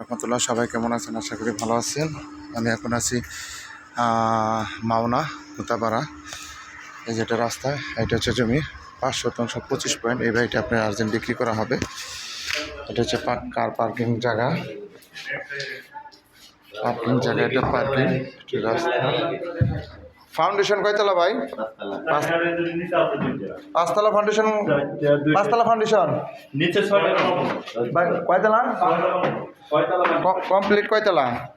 রহমতুল্লাহ, সবাই কেমন আছেন? আশা করি ভালো আছেন। আমি এখন আছি মাওনা উতাপাড়া এই যেটা রাস্তা, এটা হচ্ছে জমি। পাঁচ শতাংশ, পঁচিশ পয়েন্ট। এই বাড়িটা আপনার আর্জেন্ট বিক্রি করা হবে। এটা হচ্ছে কার পার্কিং জায়গা। পার্কিং জায়গা, এটা পার্কিং। রাস্তা। ফাউন্ডেশন কয়তলা ভাই? পাঁচ- পাঁচতলা ফাউন্ডেশন পাঁচতলা ফাউন্ডেশন কয়তলা? কমপ্লিট কয়তলা?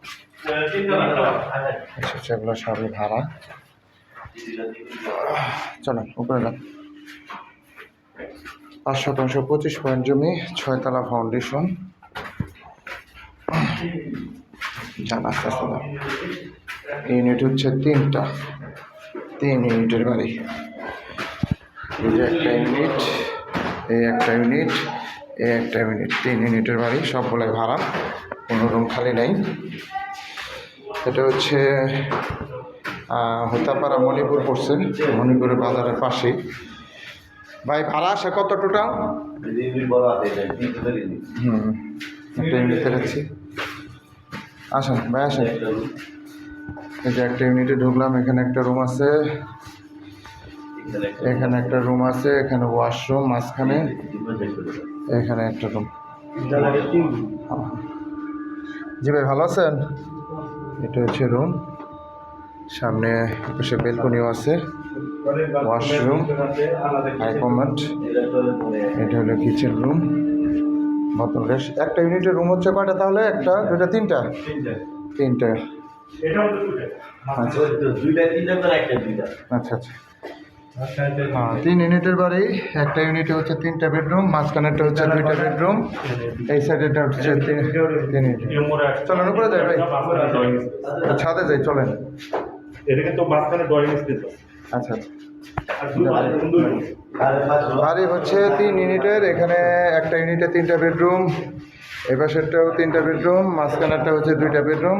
সেগুলো সবই ভাড়া। চলো উপরে যান। পাঁচ শতাংশ পঁচিশ পয়েন্ট জমি ছয়তলা ফাউন্ডেশন যান আস্তে আস্তে ইউনিট হচ্ছে তিনটা। তিন ইউনিটের বাড়ি। এই যে একটা ইউনিট, এই একটা ইউনিট, এই একটা ইউনিট। তিন ইউনিটের বাড়ি সবগুলোই ভাড়া, কোনো রুম খালি নেই। এটা হচ্ছে হোতাপাড়া মণিপুর পড়ছে মণিপুরের বাজারের পাশেই। ভাই, ভাড়া আসে কত টোটাল হুম, একটা ইউনিট আসেন, ভাই, আসেন। এই যে একটা ইউনিটে ঢুকলাম, এখানে একটা রুম আছে। এখানে একটা রুম আছে, এখানে ওয়াশরুম মাঝখানে। এখানে একটা রুম জি ভাই, ভালো আছেন? এটা হচ্ছে রুম সামনে পাশে বেলকনিও আছে। ওয়াশরুম হাই কমেন্ট এটা হলো কিচেন রুম বোতল একটা ইউনিটের রুম হচ্ছে কয়টা তাহলে? একটা, দুইটা, তিনটা? তিনটা। আচ্ছা দুইটা তিনটা করে একটা দুইটা। আচ্ছা আচ্ছা। হ্যাঁ তিন ইউনিটের বাড়ি একটা ইউনিটে হচ্ছে তিনটা বেডরুম মাঝখানেরটা হচ্ছে দুইটা বেডরুম। এই সাইডেটা হচ্ছে তিন তিন ইউনিট। চলেন উপরে যাই ভাই। ছাদে যাই চলেন। এটা কিন্তু মাঝখানে ড্রয়িং স্পেস আচ্ছা আচ্ছা। বাড়ি হচ্ছে তিন ইউনিটের এখানে একটা ইউনিটে তিনটা বেডরুম এই পাশেরটাও তিনটা বেডরুম মাঝখানেরটা হচ্ছে দুইটা বেডরুম।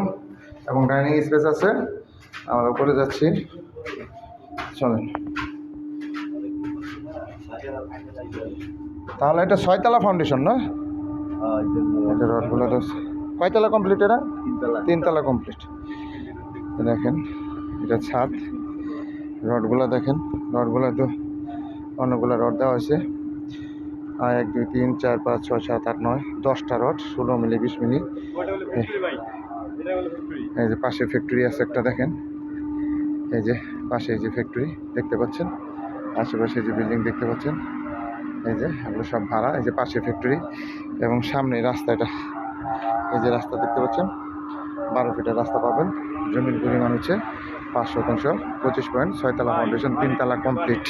এবং ডাইনিং স্পেস আছে। আমরা উপরে যাচ্ছি। চলেন। তাহলে এটা ছয়তলা ফাউন্ডেশন না? এটা রডগুলো কয়তলা কমপ্লিট এরা তিনতলা। কমপ্লিট দেখেন এটা ছাদ। রডগুলো দেখেন। রডগুলো তো অনেকগুলো রড দেওয়া হয়েছে। আর এক দুই তিন চার পাঁচ ছয় সাত আট নয় দশটা রড ষোলো মিলি বিশ মিলি। এই যে পাশে ফ্যাক্টরি আছে একটা, দেখেন। এই যে পাশে এই যে ফ্যাক্টরি দেখতে পাচ্ছেন? আশেপাশে যে বিল্ডিং দেখতে পাচ্ছেন? এই যে এগুলো সব ভাড়া, এই যে পাশে ফ্যাক্টরি এবং সামনে রাস্তা এটা। এই যে রাস্তা দেখতে পাচ্ছেন? বারো ফিটের রাস্তা পাবেন। জমির পরিমাণ হচ্ছে পাঁচ শতাংশ, পঁচিশ পয়েন্ট, ছয়তলা ফাউন্ডেশন তিনতলা কমপ্লিট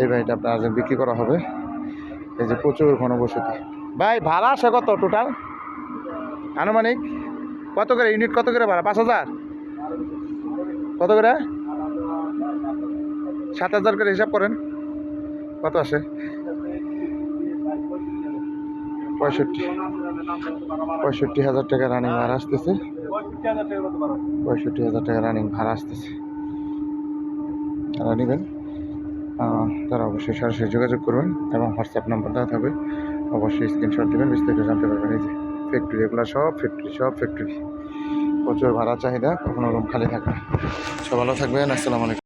এই বাড়িটা আপনার আজ বিক্রি করা হবে। এই যে প্রচুর ঘনবসতি। ভাই, ভাড়া আসে কত টোটাল আনুমানিক? কত করে? ইউনিট কত করে ভাড়া? পাঁচ হাজার? কত করে? সাত হাজার করে হিসাব করেন। কত আসে পঁয়ষট্টি। পঁয়ষট্টি হাজার টাকা রানিং ভাড়া আসতেছে। পঁয়ষট্টি হাজার টাকা রানিং ভাড়া আসতেছে। যারা নেবেন। তারা অবশ্যই সরাসরি যোগাযোগ করবেন এবং হোয়াটসঅ্যাপ নাম্বার দেওয়া থাকবে। অবশ্যই স্ক্রিনশট দেবেন, বিস্তারিত জানতে পারবেন। এই যে ফ্যাক্টরি এগুলো সব ফ্যাক্টরি সব ফ্যাক্টরি প্রচুর ভাড়া চাহিদা, কখনো রুম খালি থাকে। সব ভালো থাকবেন, আসসালামু আলাইকুম।